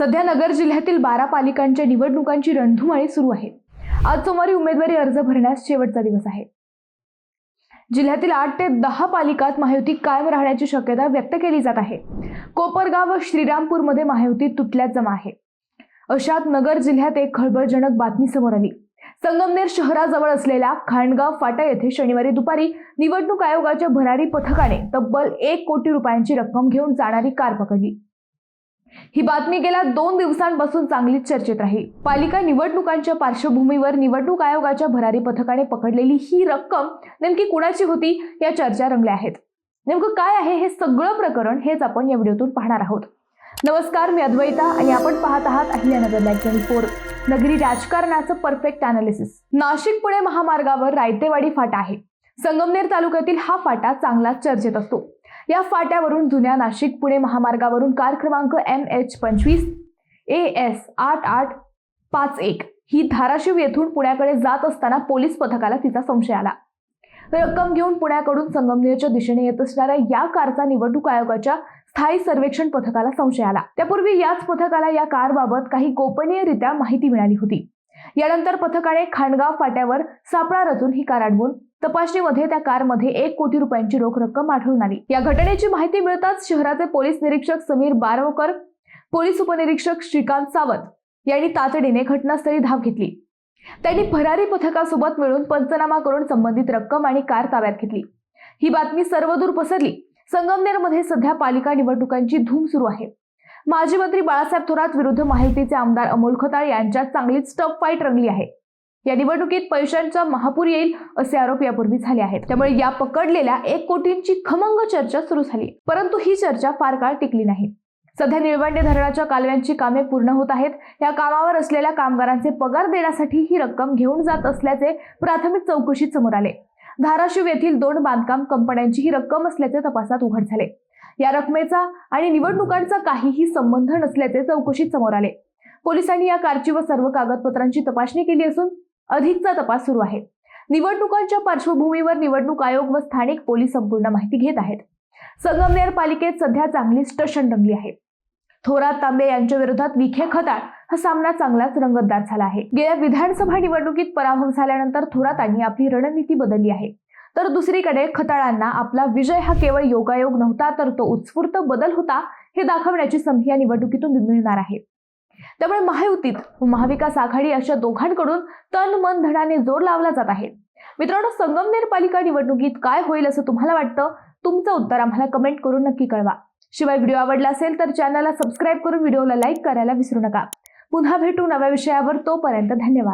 सध्या नगर जिल्ह्यातील बारा पालिकांच्या निवडणुकांची रणधुमाळी सुरू आहे. आज सोमवारी उमेदवारी अर्ज भरण्यास शेवटचा दिवस आहे. जिल्ह्यातील आठ ते दहा पालिकात महायुती कायम राहण्याची शक्यता व्यक्त केली जात आहे. कोपरगाव व श्रीरामपूरमध्ये महायुती तुटल्यात जमा आहे. अशात नगर जिल्ह्यात एक खळबळजनक बातमी समोर आली. संगमनेर शहराजवळ असलेल्या खांडगाव फाटा येथे शनिवारी दुपारी निवडणूक आयोगाच्या भरारी पथकाने तब्बल एक कोटी रुपयांची रक्कम घेऊन जाणारी कार पकडली. ही बातमी गेल्या दोन दिवसांपासून चांगलीच चर्चेत राहील पालिका निवडणुकांच्या पार्श्वभूमीवर निवडणूक आयोगाच्या भरारी पथकाने पकडलेली ही रक्कम नेमकी कुणाची होती या चर्चा रंगल्या आहेत. नेमकं काय आहे हे सगळं प्रकरण हेच आपण या व्हिडिओतून पाहणार आहोत. नमस्कार मी अद्वैता आणि आपण पाहत आहात अहिल्यानगर लाईव्ह ट्वेंटी फोर नगरी राजकारणाचं परफेक्ट अनालिसिस नाशिक पुणे महामार्गावर रायतेवाडी फाटा आहे. संगमनेर तालुक्यातील हा फाटा चांगलाच चर्चेत असतो. या फाट्यावरून जुन्या नाशिक पुणे महामार्गावरून कार क्रमांक एम एच पंचवीस ए एस आठ आठ पाच एक ही धाराशिव येथून पुण्याकडे जात असताना पोलीस पथकाला तिचा संशय आला. रक्कम घेऊन पुण्याकडून संगमनेरच्या दिशेने येत असणाऱ्या या कारचा निवडणूक आयोगाच्या स्थायी सर्वेक्षण पथकाला संशय आला. त्यापूर्वी याच पथकाला या कारबाबत काही गोपनीयरित्या माहिती मिळाली होती. यानंतर पथकाने खांडगाव फाट्यावर सापळा रचून ही कार अडवून तपासणीमध्ये त्या कारमध्ये एक कोटी रुपयांची रोख रक्कम आढळून आली. या घटनेची माहिती मिळताच शहराचे पोलीस निरीक्षक समीर बारवकर पोलीस उपनिरीक्षक श्रीकांत सावंत यांनी तातडीने घटनास्थळी धाव घेतली. त्यांनी भरारी पथकासोबत मिळून पंचनामा करून संबंधित रक्कम आणि कार ताब्यात घेतली. ही बातमी सर्वदूर पसरली. संगमनेरमध्ये सध्या पालिका निवडणुकांची धूम सुरू आहे. माजी मंत्री बाळासाहेब थोरात विरुद्ध माहितीचे आमदार अमोल खताळ यांच्यात चांगलीच टफ फाईट रंगली आहे. या निवडणुकीत पैशांचा महापूर येईल असे आरोप यापूर्वी झाले आहेत. त्यामुळे या पकडलेल्या एक कोटींची खमंग चर्चा सुरू झाली. परंतु ही चर्चा फार काळ टिकली नाही. सध्या निळवंडे धरणाच्या कालव्यांची कामे पूर्ण होत आहेत. या कामावर असलेल्या कामगारांचे पगार देण्यासाठी ही रक्कम घेऊन जात असल्याचे प्राथमिक चौकशीत समोर आले. धाराशिव येथील दोन बांधकाम कंपन्यांची ही रक्कम असल्याचे तपासात उघड झाले. या रकमेचा आणि निवडणुकांचा काहीही संबंध नसल्याचे चौकशीत समोर आले. पोलिसांनी या कारची व सर्व कागदपत्रांची तपासणी केली असून अधिकचा तपास सुरू आहे. निवडणुकांच्या पार्श्वभूमीवर निवडणूक आयोग व स्थानिक पोलीस संपूर्ण माहिती घेत आहेत. संगमनेर पालिकेत सध्या चांगली स्टशन रंगली आहे. थोरात तांबे यांच्या विरोधात विखे खताळ हा सामना चांगलाच रंगतदार झाला आहे. गेल्या विधानसभा निवडणुकीत पराभव झाल्यानंतर थोरातांनी आपली रणनीती बदलली आहे. तर दुसरीकडे खताळांना आपला विजय हा केवळ योगायोग नव्हता तर तो उत्स्फूर्त बदल होता हे दाखवण्याची संधी या निवडणुकीतून मिळणार आहे. त्यामुळे महायुतीत महाविकास आघाडी अशा दोघांकडून तन मन धनाने जोर लावला जात आहे. मित्रांनो संगमनेर पालिका निवडणुकीत काय होईल असं तुम्हाला वाटतं? तुमचं उत्तर आम्हाला कमेंट करून नक्की कळवा. शिवाय व्हिडिओ आवडला असेल तर चॅनलला सबस्क्राईब करून व्हिडिओला लाईक करायला विसरू नका. पुन्हा भेटू नव्या विषयावर तोपर्यंत धन्यवाद.